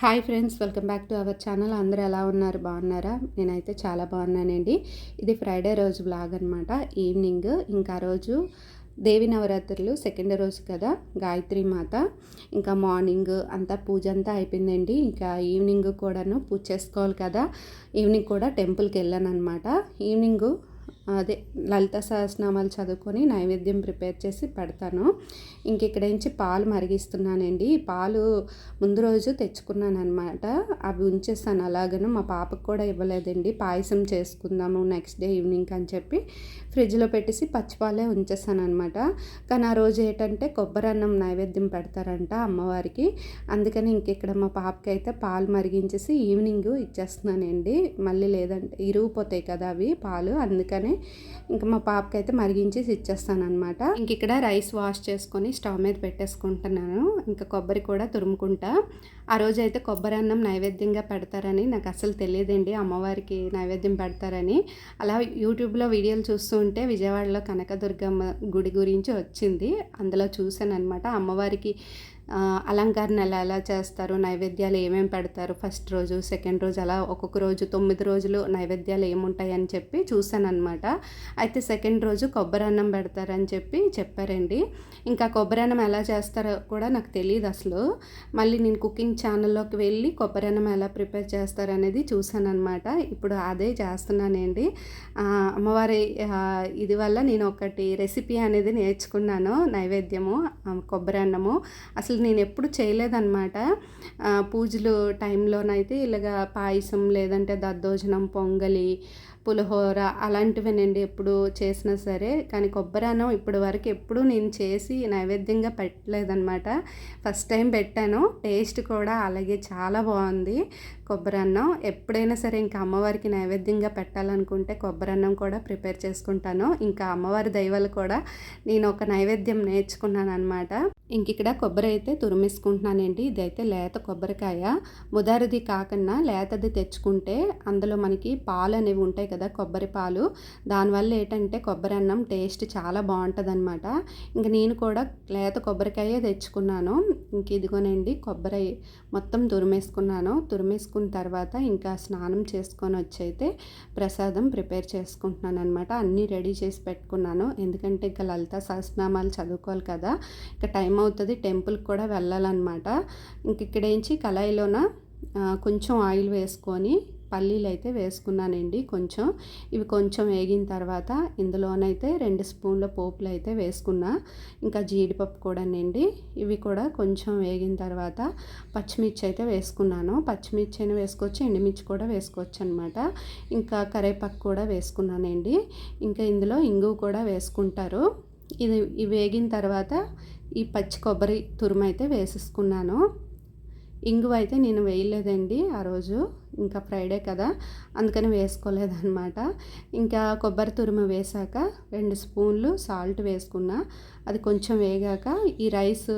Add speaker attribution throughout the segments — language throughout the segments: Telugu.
Speaker 1: Hi friends welcome back to our channel. అందరూ ఎలా ఉన్నారు? బాగున్నారా? నేనైతే చాలా బాగున్నానండి. ఇది ఫ్రైడే రోజు బ్లాగ్ అనమాట ఈవినింగ్ ఇంకా రోజు దేవి నవరాత్రులు సెకండ్ రోజు కదా గాయత్రి మాత. ఇంకా మార్నింగ్ అంతా పూజ అంతా అయిపోయిందండి. ఇంకా ఈవినింగ్ కూడాను పూజ చేసుకోవాలి కదా. ఈవినింగ్ కూడా టెంపుల్కి వెళ్ళాను అనమాట ఈవినింగ్ అదే లలిత సహస్రనామాలు చదువుకొని నైవేద్యం ప్రిపేర్ చేసి పెడతాను. ఇంక ఇక్కడ నుంచి పాలు మరిగిస్తున్నానండి. పాలు ముందు రోజు తెచ్చుకున్నాను అనమాట అవి ఉంచేస్తాను. అలాగను మా పాపకు కూడా ఇవ్వలేదండి. పాయసం చేసుకుందాము నెక్స్ట్ డే ఈవినింగ్ అని చెప్పి ఫ్రిడ్జ్లో పెట్టేసి పచ్చిపాలే ఉంచేస్తాను అనమాట కానీ ఆ రోజు ఏంటంటే కొబ్బరి అన్నం నైవేద్యం పెడతారంట అమ్మవారికి. అందుకని ఇంక ఇక్కడ మా పాపకి అయితే పాలు మరిగించేసి ఈవినింగ్ ఇచ్చేస్తున్నానండి. మళ్ళీ లేదంటే ఇరిగిపోతాయి కదా అవి పాలు. అందుకని ఇంకా మా పాపకి అయితే మరిగించేసి ఇచ్చేస్తాను అనమాట ఇంక ఇక్కడ రైస్ వాష్ చేసుకొని స్టవ్ మీద పెట్టేసుకుంటున్నాను. ఇంకా కొబ్బరి కూడా తురుముకుంటా. ఆ రోజు అయితే కొబ్బరి అన్నం నైవేద్యంగా పెడతారని నాకు అసలు తెలియదండి అమ్మవారికి నైవేద్యం పెడతారని. అలా యూట్యూబ్లో వీడియోలు చూస్తూ ఉంటే విజయవాడలో కనకదుర్గమ్మ గుడి గురించి వచ్చింది. అందులో చూశాను అనమాట అమ్మవారికి అలంకరణలు ఎలా ఎలా చేస్తారు నైవేద్యాలు ఏమేమి పెడతారు ఫస్ట్ రోజు సెకండ్ రోజు అలా ఒక్కొక్క రోజు తొమ్మిది రోజులు నైవేద్యాలు ఏముంటాయి అని చెప్పి చూశాను అనమాట అయితే సెకండ్ రోజు కొబ్బరి అన్నం పెడతారని చెప్పి చెప్పారండి. ఇంకా కొబ్బరి అన్నం ఎలా చేస్తారో కూడా నాకు తెలియదు అసలు. మళ్ళీ నేను కుకింగ్ ఛానల్లోకి వెళ్ళి కొబ్బరి అన్నం ఎలా ప్రిపేర్ చేస్తారు అనేది అనమాట ఇప్పుడు అదే చేస్తున్నానండి. అమ్మవారి ఇది వల్ల నేను ఒకటి రెసిపీ అనేది నేర్చుకున్నాను నైవేద్యము కొబ్బరి అన్నము. అసలు నేను ఎప్పుడు చేయలేదన్నమాట. పూజలు టైంలోనైతే ఇలాగా పాయసం లేదంటే దద్దోజనం పొంగలి పులిహోర అలాంటివేనండి ఎప్పుడు చేసినా సరే. కానీ కొబ్బరన్నం ఇప్పటి వరకు ఎప్పుడు నేను చేసి నైవేద్యంగా పెట్టలేదన్నమాట. ఫస్ట్ టైం పెట్టాను. టేస్ట్ కూడా అలాగే చాలా బాగుంది. కొబ్బరన్నం ఎప్పుడైనా సరే ఇంకా అమ్మవారికి నైవేద్యంగా పెట్టాలనుకుంటే కొబ్బరన్నం కూడా ప్రిపేర్ చేసుకుంటాను. ఇంకా అమ్మవారి దైవాలు కూడా నేను ఒక నైవేద్యం నేర్చుకున్నాను అనమాట ఇంక ఇక్కడ కొబ్బరి అయితే తురిమేసుకుంటున్నానండి. ఇదైతే లేత కొబ్బరికాయ. ముదారిది కాకుండా లేతది తెచ్చుకుంటే అందులో మనకి పాలు అనేవి ఉంటాయి కదా కొబ్బరి పాలు. దానివల్ల ఏంటంటే కొబ్బరి అన్నం టేస్ట్ చాలా బాగుంటుంది అనమాట ఇంక నేను కూడా లేత కొబ్బరికాయ తెచ్చుకున్నాను. ఇంక ఇదిగోనండి కొబ్బరి మొత్తం తురిమేసుకున్నాను. తురిమేసుకున్న తర్వాత ఇంకా స్నానం చేసుకొని వచ్చి అయితే ప్రసాదం ప్రిపేర్ చేసుకుంటున్నాను అనమాట అన్నీ రెడీ చేసి పెట్టుకున్నాను. ఎందుకంటే ఇంకా లలిత సహస్రనామాలు చదువుకోవాలి కదా ఇంకా టైం అవుతుంది టెంపుల్కి కూడా వెళ్ళాలన్నమాట. ఇంక ఇక్కడేంచి కళాయిలోన కొంచెం ఆయిల్ వేసుకొని పల్లీలు అయితే వేసుకున్నానండి కొంచెం. ఇవి కొంచెం వేగిన తర్వాత ఇందులోనైతే రెండు స్పూన్ల పోపులు అయితే వేసుకున్నా. ఇంకా జీడిపప్పు కూడానండి. ఇవి కూడా కొంచెం వేగిన తర్వాత పచ్చిమిర్చి అయితే వేసుకున్నాను. పచ్చిమిర్చి అయినా వేసుకోవచ్చు ఎండుమిర్చి కూడా వేసుకోవచ్చు అనమాట ఇంకా కరేపాకు కూడా వేసుకున్నానండి. ఇంకా ఇందులో ఇంగువ కూడా వేసుకుంటారు. ఇది ఇవి వేగిన తర్వాత ఈ పచ్చి కొబ్బరి తురుము అయితే వేసేసుకున్నాను. ఇంగువ అయితే నేను వేయలేదండి ఆ రోజు. ఇంకా ఫ్రైడే కదా అందుకని వేసుకోలేదన్నమాట. ఇంకా కొబ్బరి తురుము వేసాక రెండు స్పూన్లు సాల్ట్ వేసుకున్నా. అది కొంచెం వేగాక ఈ రైస్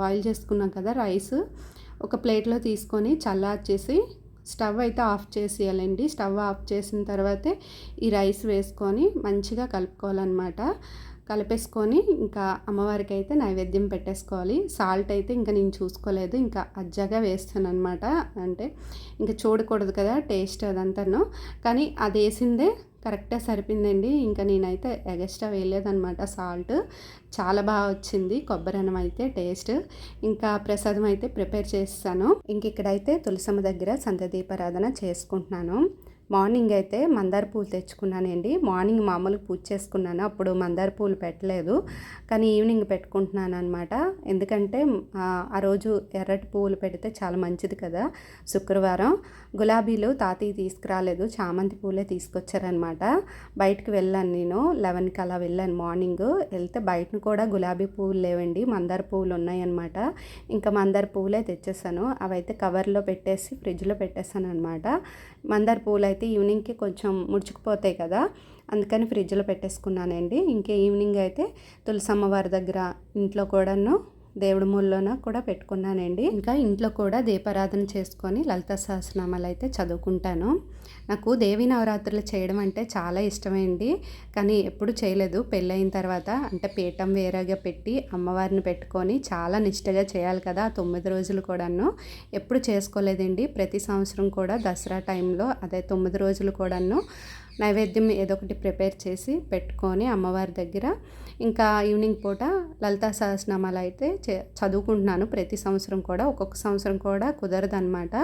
Speaker 1: బాయిల్ చేసుకున్నాం కదా రైస్ ఒక ప్లేట్లో తీసుకొని చల్లార్చేసి స్టవ్ అయితే ఆఫ్ చేసేయాలండి. స్టవ్ ఆఫ్ చేసిన తర్వాతే ఈ రైస్ వేసుకొని మంచిగా కలుపుకోవాలన్నమాట. కలిపేసుకొని ఇంకా అమ్మవారికి అయితే నైవేద్యం పెట్టేసుకోవాలి. సాల్ట్ అయితే ఇంకా నేను చూసుకోలేదు. ఇంకా అజ్జగా వేస్తాను అనమాట అంటే ఇంకా చూడకూడదు కదా టేస్ట్ అదంతాను. కానీ అది వేసిందే కరెక్ట్గా సరిపోయిందండి. ఇంకా నేనైతే ఎగస్ట్రా వేయలేదనమాట సాల్ట్. చాలా బాగా వచ్చింది. కొబ్బరి అన్నం అయితే టేస్ట్. ఇంకా ప్రసాదం అయితే ప్రిపేర్ చేస్తాను. ఇంక ఇక్కడైతే తులసమ్మ దగ్గర సంత దీపారాధన చేసుకుంటున్నాను. మార్నింగ్ అయితే మందార పూలు తెచ్చుకున్నానండి. మార్నింగ్ మామూలుగా పూజ చేసుకున్నాను. అప్పుడు మందార పూలు పెట్టలేదు. కానీ ఈవినింగ్ పెట్టుకుంటున్నాను అనమాట ఎందుకంటే ఆ రోజు ఎర్రటి పువ్వులు పెడితే చాలా మంచిది కదా. శుక్రవారం గులాబీలు తాతయ్య తీసుకురాలేదు. చామంతి పూలే తీసుకొచ్చారనమాట బయటకు వెళ్ళాను నేను. లెవెన్కి అలా వెళ్ళాను మార్నింగ్. వెళ్తే బయట కూడా గులాబీ పువ్వులు లేవండి. మందార పువ్వులు ఉన్నాయన్నమాట. ఇంకా మందార పువ్వులే తెచ్చేసాను. అవైతే కవర్లో పెట్టేసి ఫ్రిడ్జ్లో పెట్టేసాను అనమాట మందార పువ్వులు అయితే ఈవినింగ్కి కొంచెం ముడుచుకుపోతాయి కదా అందుకని ఫ్రిడ్జ్లో పెట్టేసుకున్నానండి. ఇంకా ఈవినింగ్ అయితే తులసమ్మవారి దగ్గర ఇంట్లో కూడాను దేవుడి మూలలోన కూడా పెట్టుకున్నానండి. ఇంకా ఇంట్లో కూడా దీపారాధన చేసుకొని లలిత సహస్రనామాలు అయితే చదువుకుంటాను. నాకు దేవి నవరాత్రులు చేయడం అంటే చాలా ఇష్టమైంది కానీ ఎప్పుడు చేయలేదు. పెళ్ళయిన తర్వాత అంటే పీఠం వేరేగా పెట్టి అమ్మవారిని పెట్టుకొని చాలా నిష్టగా చేయాలి కదా ఆ తొమ్మిది రోజులు కూడాను. ఎప్పుడు చేసుకోలేదండి. ప్రతి సంవత్సరం కూడా దసరా టైంలో అదే తొమ్మిది రోజులు కూడాను నైవేద్యం ఏదో ఒకటి ప్రిపేర్ చేసి పెట్టుకొని అమ్మవారి దగ్గర ఇంకా ఈవినింగ్ పూట లలితా సహస్రనామాలు అయితే చదువుకుంటున్నాను. ప్రతి సంవత్సరం కూడా ఒక్కొక్క సంవత్సరం కూడా కుదరదు అనమాట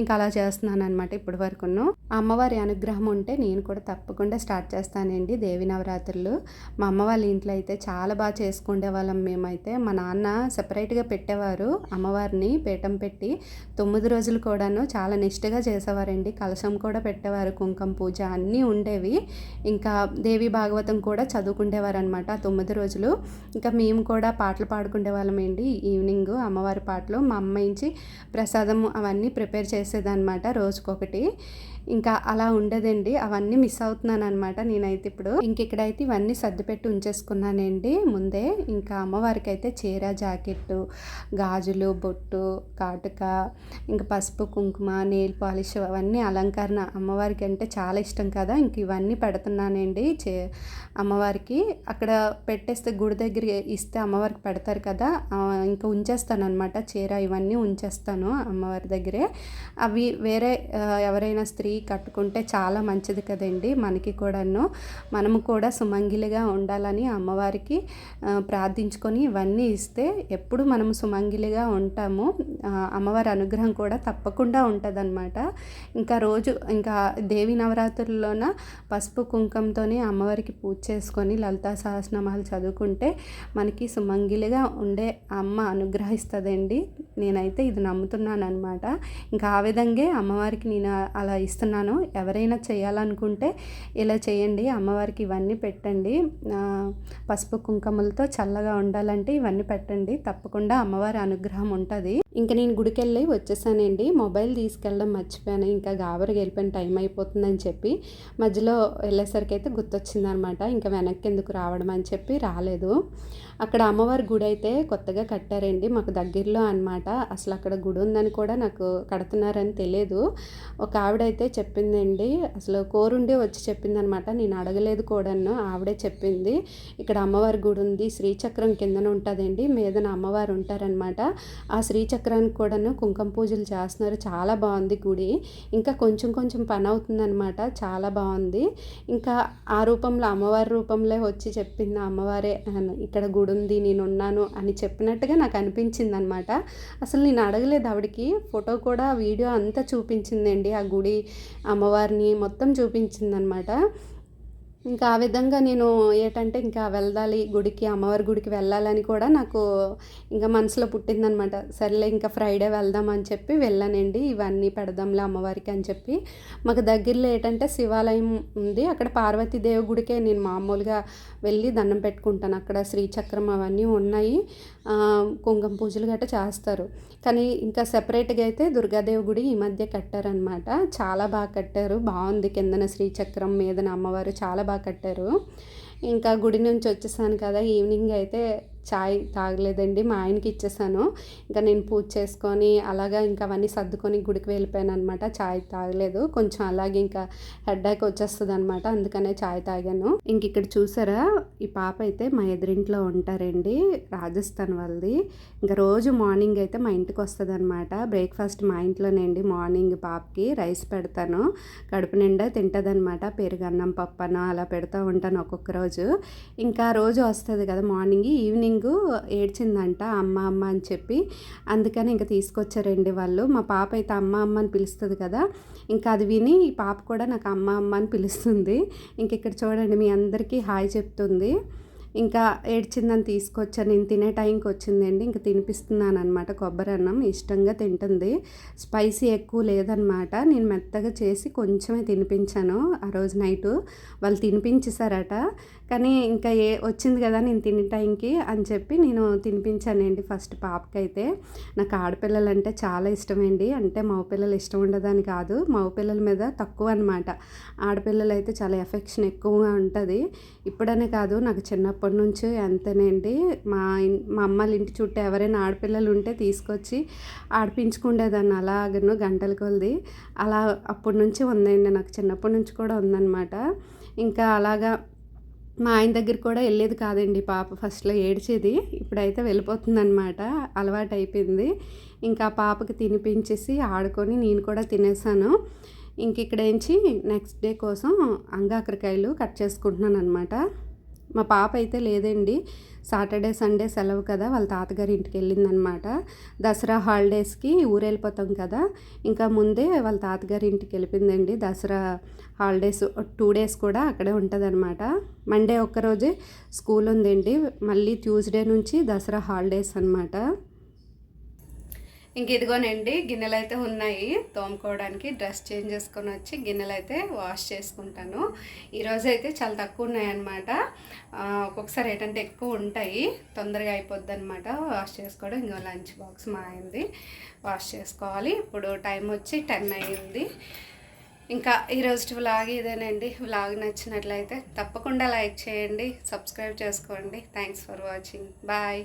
Speaker 1: ఇంకా అలా చేస్తున్నాను అనమాట ఇప్పటి వరకును. అమ్మవారి అనుగ్రహం ఉంటే నేను కూడా తప్పకుండా స్టార్ట్ చేస్తానండి దేవి నవరాత్రులు. మా అమ్మ వాళ్ళ ఇంట్లో అయితే చాలా బాగా చేసుకునే వాళ్ళం మేమైతే. మా నాన్న సెపరేట్గా పెట్టేవారు అమ్మవారిని పీఠం పెట్టి. తొమ్మిది రోజులు కూడాను చాలా నిష్ఠగా చేసేవారండి. కలశం కూడా పెట్టేవారు కుంకుమ పూజ అన్నీ ఉండేవి. ఇంకా దేవి భాగవతం కూడా చదువుకుండేవారు అనమాట తొమ్మిది రోజులు. ఇంకా మేము కూడా పాటలు పాడుకునే వాళ్ళమేంటి ఈవినింగ్ అమ్మవారి పాటలు. మా అమ్మాయించి ప్రసాదం అవన్నీ ప్రిపేర్ చేసేదన్నమాట రోజుకొకటి. ఇంకా అలా ఉండదండి. అవన్నీ మిస్ అవుతున్నాను అనమాట నేనైతే ఇప్పుడు. ఇంక ఇక్కడైతే ఇవన్నీ సర్దిపెట్టి ఉంచేసుకున్నానండి. ముందే ఇంకా అమ్మవారికి అయితే చీర జాకెట్టు గాజులు బొట్టు కాటుక ఇంకా పసుపు కుంకుమ నెయిల్ పాలిష్ అవన్నీ అలంకరణ అమ్మవారికి అంటే చాలా ఇష్టం కదా. ఇంక ఇవన్నీ పెడుతున్నానండి చే అమ్మవారికి. అక్కడ పెట్టేస్తే గుడి దగ్గర ఇస్తే అమ్మవారికి పెడతారు కదా. ఇంకా ఉంచేస్తాను అనమాట చీర ఇవన్నీ ఉంచేస్తాను అమ్మవారి దగ్గరే. అవి వేరే ఎవరైనా స్త్రీ కట్టుకుంటే చాలా మంచిది కదండి. మనకి కూడాను. మనము కూడా సుమంగిలిగా ఉండాలని అమ్మవారికి ప్రార్థించుకొని ఇవన్నీ ఇస్తే ఎప్పుడు మనం సుమంగిలిగా ఉంటాము. అమ్మవారి అనుగ్రహం కూడా తప్పకుండా ఉంటుందన్నమాట. ఇంకా రోజు ఇంకా దేవి నవరాత్రుల్లోన పసుపు కుంకంతోనే అమ్మవారికి పూజ చేసుకొని లలితా సహస్రనామాలు చదువుకుంటే మనకి సుమంగిలిగా ఉండే అమ్మ అనుగ్రహిస్తుందండి. నేనైతే ఇది నమ్ముతున్నాను అనమాట ఇంకా ఆ విధంగా అమ్మవారికి నేను అలా ఇస్తాను. చేస్తున్నాను. ఎవరైనా చేయాలనుకుంటే ఇలా చేయండి. అమ్మవారికి ఇవన్నీ పెట్టండి. పసుపు కుంకుమలతో చల్లగా ఉండాలంటే ఇవన్నీ పెట్టండి. తప్పకుండా అమ్మవారి అనుగ్రహం ఉంటుంది. ఇంకా నేను గుడికి వెళ్ళి వచ్చేసానండి. మొబైల్ తీసుకెళ్ళడం మర్చిపోయాను. ఇంకా గాబరికి వెళ్ళిపోయిన టైం అయిపోతుందని చెప్పి మధ్యలో వెళ్ళేసరికి అయితే గుర్తొచ్చిందనమాట. ఇంకా వెనక్కి ఎందుకు రావడం అని చెప్పి రాలేదు. అక్కడ అమ్మవారి గుడి అయితే కొత్తగా కట్టారండి. మాకు దగ్గరలో అనమాట అసలు అక్కడ గుడి ఉందని కూడా నాకు కడుతున్నారని తెలియదు ఒక ఆవిడైతే చెప్పిందండి. అసలు కోరుండే వచ్చి చెప్పింది అనమాట నేను అడగలేదు కూడాను. ఆవిడే చెప్పింది. ఇక్కడ అమ్మవారి గుడి ఉంది. శ్రీచక్రం కిందన ఉంటుందండి. మీదన అమ్మవారు ఉంటారనమాట ఆ శ్రీచక్రానికి కూడాను కుంకుమ పూజలు చేస్తున్నారు. చాలా బాగుంది గుడి. ఇంకా కొంచెం కొంచెం పని అవుతుందనమాట చాలా బాగుంది. ఇంకా ఆ రూపంలో అమ్మవారి రూపంలో వచ్చి చెప్పింది అమ్మవారే ఇక్కడ గుడి ఉంది నేనున్నాను అని చెప్పినట్టుగా నాకు అనిపించింది అనమాట అసలు నేను అడగలేదు ఆవిడకి. ఫోటో కూడా వీడియో అంతా చూపించిందండి. ఆ గుడి అమ్మవారిని మొత్తం చూపించిందనమాట. ఇంకా ఆ విధంగా నేను ఏంటంటే ఇంకా వెళ్ళాలి గుడికి అమ్మవారి గుడికి వెళ్ళాలని కూడా నాకు ఇంకా మనసులో పుట్టిందనమాట. సర్లే ఇంకా ఫ్రైడే వెళ్దాం అని చెప్పి వెళ్ళానండి ఇవన్నీ పెడదాంలే అమ్మవారికి అని చెప్పి. మాకు దగ్గరలో ఏంటంటే శివాలయం ఉంది అక్కడ పార్వతీదేవి గుడికే నేను మామూలుగా వెళ్ళి దండం పెట్టుకుంటాను. అక్కడ శ్రీచక్రం అవన్నీ ఉన్నాయి. కుంకుమ పూజలు గట్రా చేస్తారు. కానీ ఇంకా సెపరేట్గా అయితే దుర్గాదేవి గుడి ఈ మధ్య కట్టారనమాట. చాలా బాగా కట్టారు. బాగుంది. కిందన శ్రీచక్రం మీదన అమ్మవారు చాలా బాగా కట్టారు. ఇంకా గుడి నుంచి వచ్చేసాను కదా ఈవినింగ్ అయితే చాయ్ తాగలేదండి మా ఆయనకి ఇచ్చేసాను. ఇంకా నేను పూజ చేసుకొని అలాగా ఇంకా అవన్నీ సర్దుకొని గుడికి వెళ్ళిపోయాను అనమాట చాయ్ తాగలేదు కొంచెం అలాగే ఇంకా హెడ్డాక్ వచ్చేస్తుంది అనమాట అందుకనే చాయ్ తాగాను. ఇంక ఇక్కడ చూసారా ఈ పాప అయితే మా ఎదురింట్లో ఉంటారండి రాజస్థాన్ వాళ్ళది. ఇంకా రోజు మార్నింగ్ అయితే మా ఇంటికి వస్తుంది అనమాట బ్రేక్ఫాస్ట్ మా ఇంట్లోనే అండి మార్నింగ్ పాపకి రైస్ పెడతాను. కడుపు నిండా తింటుంది అనమాట పెరుగన్నం పప్పను అలా పెడతా ఉంటాను ఒక్కొక్క రోజు. ఇంకా రోజు వస్తుంది కదా మార్నింగ్ ఈవినింగ్ మార్నింగ్ ఏడ్చిందంట అమ్మ అమ్మ అని చెప్పి. అందుకని ఇంకా తీసుకొచ్చారండి వాళ్ళు. మా పాప అయితే అమ్మ అమ్మ అని పిలుస్తుంది కదా. ఇంకా అది విని ఈ పాప కూడా నాకు అమ్మ అమ్మ అని పిలుస్తుంది. ఇంక ఇక్కడ చూడండి మీ అందరికీ హాయ్ చెప్తుంది. ఇంకా ఏడ్చిందని తీసుకొచ్చాను నేను తినే టైంకి వచ్చిందండి ఇంకా తినిపిస్తున్నాను అనమాట కొబ్బరి అన్నం ఇష్టంగా తింటుంది. స్పైసీ ఎక్కువ లేదనమాట నేను మెత్తగా చేసి కొంచెమే తినిపించాను ఆ రోజు నైటు. వాళ్ళు తినిపించేశారట కానీ ఇంకా ఏ వచ్చింది కదా నేను తినే టైంకి అని చెప్పి నేను తినిపించానండి ఫస్ట్ పాపకైతే. నాకు ఆడపిల్లలు అంటే చాలా ఇష్టమండి. అంటే మగపిల్లలు ఇష్టం ఉండదని కాదు మగపిల్లల మీద తక్కువ అనమాట ఆడపిల్లలు అయితే చాలా ఎఫెక్షన్ ఎక్కువగా ఉంటుంది. ఇప్పుడనే కాదు నాకు చిన్నప్పటి అప్పటి నుంచి అంతేనండి మా మా అమ్మల ఇంటి చుట్టూ ఎవరైనా ఆడపిల్లలు ఉంటే తీసుకొచ్చి ఆడిపించుకుండేదాన్ని అలాగను గంటల కొలది. అలా అప్పటి నుంచి ఉందండి నాకు చిన్నప్పటి నుంచి కూడా ఉందన్నమాట. ఇంకా అలాగా మా ఆయన దగ్గర కూడా వెళ్ళేది కాదండి పాప ఫస్ట్లో ఏడ్చేది ఇప్పుడైతే వెళ్ళిపోతుందన్నమాట అలవాటు అయిపోయింది ఇంకా పాపకి తినిపించేసి ఆడుకొని నేను కూడా తినేసాను. ఇంక ఇక్కడేంచి నెక్స్ట్ డే కోసం అంగాకరకాయలు కట్ చేసుకుంటున్నాను అనమాట మా పాప అయితే లేదండి. సాటర్డే సండే సెలవు కదా వాళ్ళ తాతగారి ఇంటికి వెళ్ళిందనమాట. దసరా హాలిడేస్కి ఊరెళ్ళిపోతాం కదా ఇంకా ముందే వాళ్ళ తాతగారి ఇంటికి వెళ్ళిపోయిందండి. దసరా హాలిడేస్ టూ డేస్ కూడా అక్కడే ఉంటుందన్నమాట మండే ఒక్కరోజే స్కూల్ ఉందండి. మళ్ళీ ట్యూస్డే నుంచి దసరా హాలిడేస్ అనమాట. ఇంక ఇదిగోనండి గిన్నెలు అయితే ఉన్నాయి. తోముకోవడానికి డ్రెస్ చేంజ్ చేసుకొని వచ్చి గిన్నెలు అయితే వాష్ చేసుకుంటాను. ఈరోజు అయితే చాలా తక్కువ ఉన్నాయన్నమాట. ఒక్కొక్కసారి ఏంటంటే ఎక్కువ ఉంటాయి. తొందరగా అయిపోద్ది అనమాట వాష్ చేసుకోవడం. ఇంకో లంచ్ బాక్స్ మా అయింది వాష్ చేసుకోవాలి. ఇప్పుడు టైం వచ్చి టెన్ అయ్యింది. ఇంకా ఈరోజు వ్లాగ్ ఇదేనండి. వ్లాగ్ నచ్చినట్లయితే తప్పకుండా లైక్ చేయండి సబ్స్క్రైబ్ చేసుకోండి. Thanks for watching. బాయ్.